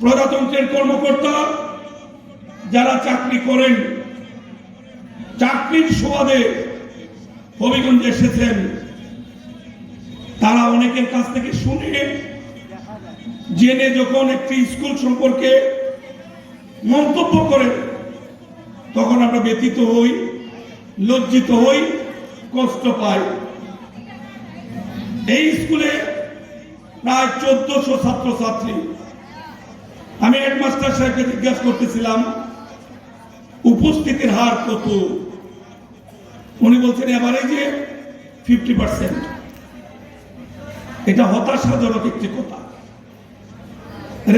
প্রজাতন্ত্রের কর্মকর্তা যারা চাকরি করেন, চাকরির সুবাদে হবিগঞ্জে এসেছেন। তারা অনেকের কাছ থেকে শুনে, জেনে যখন একটি স্কুল সম্পর্কে মন্তব্য করেন তখন আমরা ব্যতীত হই, লজ্জিত হই, কষ্ট পাই। এই স্কুলে প্রায় চোদ্দশো ছাত্রছাত্রী আমি হেডমাস্টার সাহেবকে জিজ্ঞাসা করতেছিলাম, উপস্থিতির হার কত? উনি বলছেন, এবারে যে ফিফটি পার্সেন্ট এটা হতাশাজনক একটি কথা।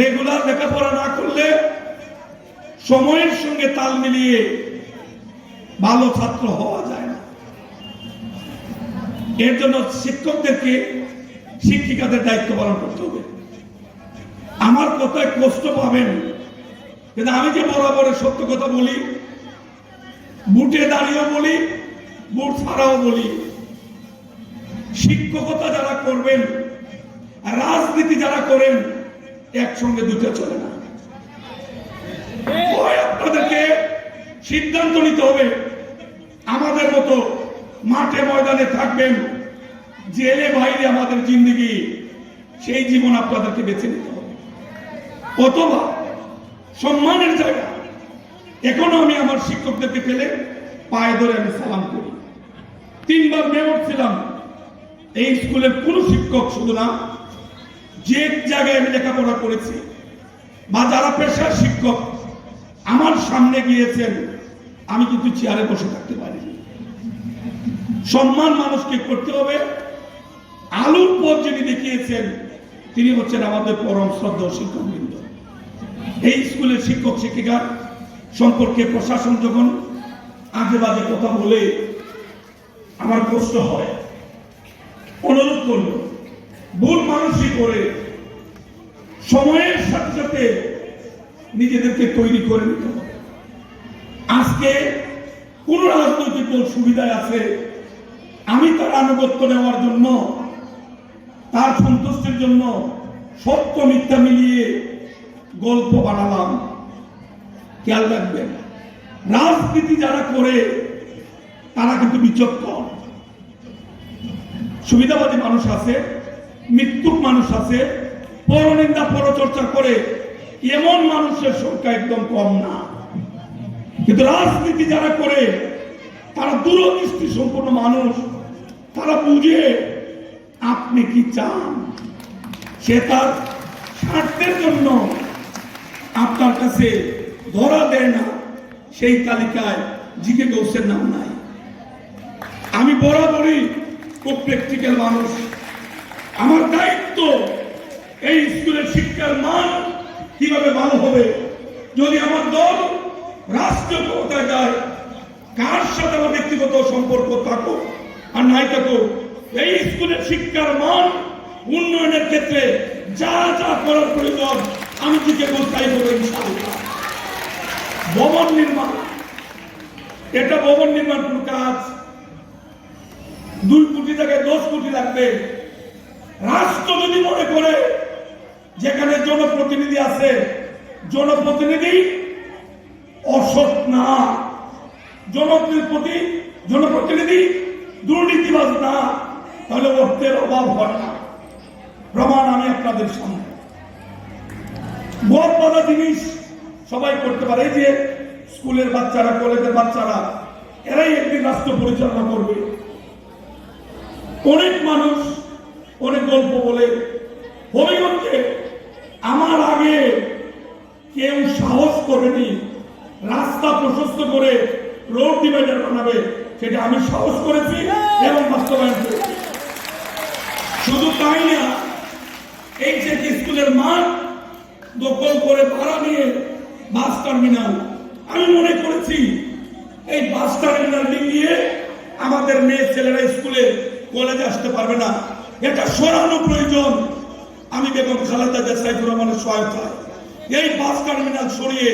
রেগুলার লেখাপড়া না করলে সময়ের সঙ্গে তাল মিলিয়ে ভালো ছাত্র হওয়া যায় না। এর জন্য শিক্ষকদেরকে শিক্ষিকাদের দায়িত্ব পালন করতে হবে। আমার কথায় কষ্ট পাবেন। কিন্তু আমি যে বরাবর সত্য কথা বলি, বুটে দাঁড়িয়েও বলি, বুট ছাড়াও বলি, শিক্ষকতা যারা করবেন, রাজনীতি যারা করেন, একসঙ্গে দুটো চলে না। আপনাদেরকে সিদ্ধান্ত নিতে হবে, আমাদের মতো মাঠে ময়দানে থাকবেন, জেলে বাইরে আমাদের জিন্দগি, সেই জীবন আপনাদেরকে বেছে নিতে হবে। অথবা সম্মানের জায়গা। এখনও আমি আমার শিক্ষকদেরকে পেলে পায়ে ধরে আমি সালাম করি। তিনবার মেয়র ছিলাম। এই স্কুলের কোনো শিক্ষক শুধু না, যে জায়গায় আমি লেখাপড়া করেছি বা যারা পেশার শিক্ষক, আমার সামনে গিয়েছেন, আমি কিন্তু চেয়ারে বসে থাকতে পারিনি। সম্মান মানুষকে করতে হবে। আলুর পথ যিনি দেখিয়েছেন, তিনি হচ্ছেন আমাদের পরম শ্রদ্ধা শিক্ষকবৃন্দ। এই স্কুলের শিক্ষক শিক্ষিকার সম্পর্কে প্রশাসন যখন আজে বাজে কথা বলে আমার কষ্ট হয়, অনুরোধ করব ভুল মানুষই করে সময়ের সাথে সাথে নিজেদেরকে তৈরি করে নিতে হবে। আজকে কোন রাজনৈতিক দল সুবিধায় আছে, আমি তার আনুগত্য নেওয়ার জন্য, তার সন্তুষ্টির জন্য সত্য মিথ্যা মিলিয়ে গল্প বানালাম। খেয়াল রাখবেন, রাজনীতি যারা করে, তারা কিন্তু বিচক্ষণ। সুবিধাবাদী মানুষ আছে মৃত্যুক মানুষ আছে, পরনিন্দা, পরচর্চা করে এমন মানুষের সংখ্যা একদম কম না। কিন্তু রাজনীতি যারা করে, তারা দূরদৃষ্টি সম্পন্ন মানুষ। তারা বুঝে আপনি কি চান। সে তার স্বার্থের জন্য আপনার কাছে ধরা দেয় না, সেই তালিকায় জিকে গৌসের নাম নাই। আমি বরাবরই খুব প্র্যাকটিক্যাল মানুষ। আমার দায়িত্ব এই স্কুলের শিক্ষার মান কীভাবে ভালো হবে, যদি আমার দল রাষ্ট্রীয় ক্ষমতায় যায়, কার সাথে আমার ব্যক্তিগত সম্পর্ক থাকুক আর নাই থাকুক এই স্কুলের শিক্ষার মান উন্নয়নের ক্ষেত্রে যা যা করার প্রয়োজন দিকে বলতাই ইনশাআল্লাহ ভবন নির্মাণ। এটা ভবন নির্মাণ কোন কাজ। দুই কোটি জায়গায় দশ কোটি লাগবে। রাষ্ট্র যদি মনে করে, যেখানে জনপ্রতিনিধি আছে, জনপ্রতিনিধি অসৎ না। জনপ্রতি জনপ্রতিনিধি দুর্নীতিবাজ না। তাহলে অর্থের অভাব হয় না। প্রমাণ আমি আপনাদের সামনে। বদ বাধা জিনিস সবাই করতে পারে। এই যে স্কুলের বাচ্চারা, কলেজের বাচ্চারা, এরাই একদিন রাষ্ট্র পরিচালনা করবে। অনেক মানুষ অনেক গল্প বলে, হবিগঞ্জে আমার আগে কেউ সাহস করেনি, রাস্তা প্রশস্ত করে রোড ডিভাইডার বানাবে, সেটা আমি সাহস করেছি এবং বাস্তবায়ন করেছি। শুধু তাই না, এই যে স্কুলের মাঠ দখল করে ভাড়া নিয়ে বাস টার্মিনাল। আমি মনে করেছি, এই বাস টার্মিনাল নিয়ে আমাদের মেয়ে ছেলেরা স্কুলে, কলেজে আসতে পারবে না। এটা সরানো প্রয়োজন। আমি বেগম খালেদা জিয়া সাইফুর রহমানের সহায়তায় এই বাস টার্মিনাল সরিয়ে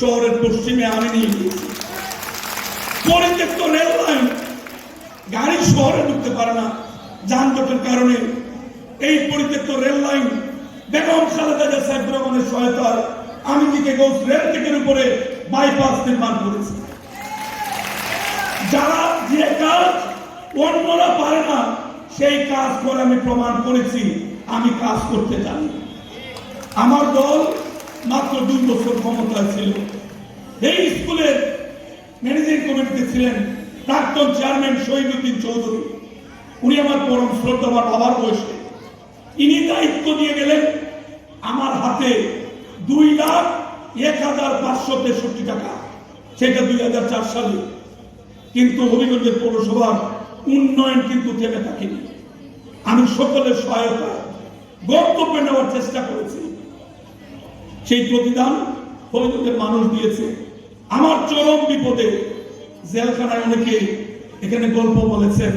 শহরের পশ্চিমে আমি নিয়ে গিয়েছি পরিত্যক্ত রেল লাইন গাড়ি শহরে ঢুকতে পারে না। যানজটের কারণে এই পরিত্যক্ত রেল লাইন বেগম খালেদা জিয়া সাইফুর রহমানের সহায়তায় দিকে গৌস রেল থেকে উপরে বাইপাস নির্মাণ করেছি। যারা যে কাজ অন্যরা পারে না, সেই কাজ করে আমি প্রমাণ করেছি, আমি কাজ করতে জানি। আমার দল মাত্র দুই বছর ক্ষমতায় ছিল। এই স্কুলের ম্যানেজিং কমিটিতে ছিলেন প্রাক্তন চেয়ারম্যান শহীদুদ্দিন চৌধুরী। উনি আমার পরম শ্রদ্ধাবান বাবার বয়সে। ইনি দায়িত্ব দিয়ে গেলেন, আমার হাতে দুই লাখ এক হাজার পাঁচশো তেষট্টি টাকা। সেটা দুই হাজার চার সালে। কিন্তু হবিগঞ্জের পৌরসভার উন্নয়ন কিন্তু থেমে থাকেনি। আমি সকলের সহায়তা গন্তব্যে নেওয়ার চেষ্টা করেছি। সেই প্রতিদান হবিগঞ্জের মানুষ দিয়েছে। আমার চরম বিপদে জেলখানায় অনেকে এখানে গল্প বলেছেন,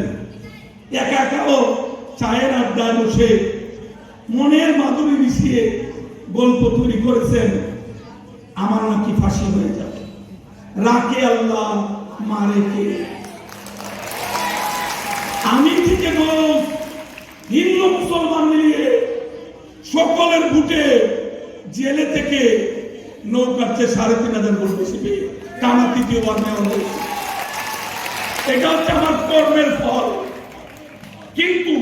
একা একাও চায়ের আড্ডায় বসে মনের মাধুরী মিশিয়ে গল্প তৈরি করেছেন, আমার নাকি ফাঁসি হয়ে যাবে রাকে আল্লাহ, মারে কে? আমি থেকে দোষ হিন্দু মুসলমান মিলিয়ে সকলের বুটে জেলে থেকে নৌকার চেয়ে সাড়ে তিন হাজার ভোট বেশি পেয়ে টানা তৃতীয়বার নেওয়া হয়েছে। এটা হচ্ছে আমার কর্মের ফল। কিন্তু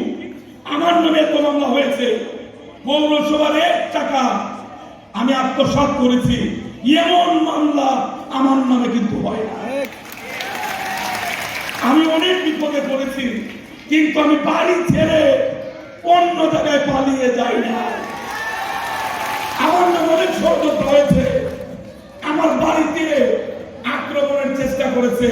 আমার নামে এত হয়েছে পৌরসভার এক টাকা। আমি আত্মসাৎ করেছি। এমন মামলা আমার নামে কিন্তু হয় না। আমি অনেক বিপদে পড়েছি, কিন্তু আমি বাড়ি ছেড়ে অন্য জায়গায় পালিয়ে যাই না। আমার নামে অনেক ষড়যন্ত্র হয়েছে। আমার বাড়িতে আক্রমণের চেষ্টা করেছে।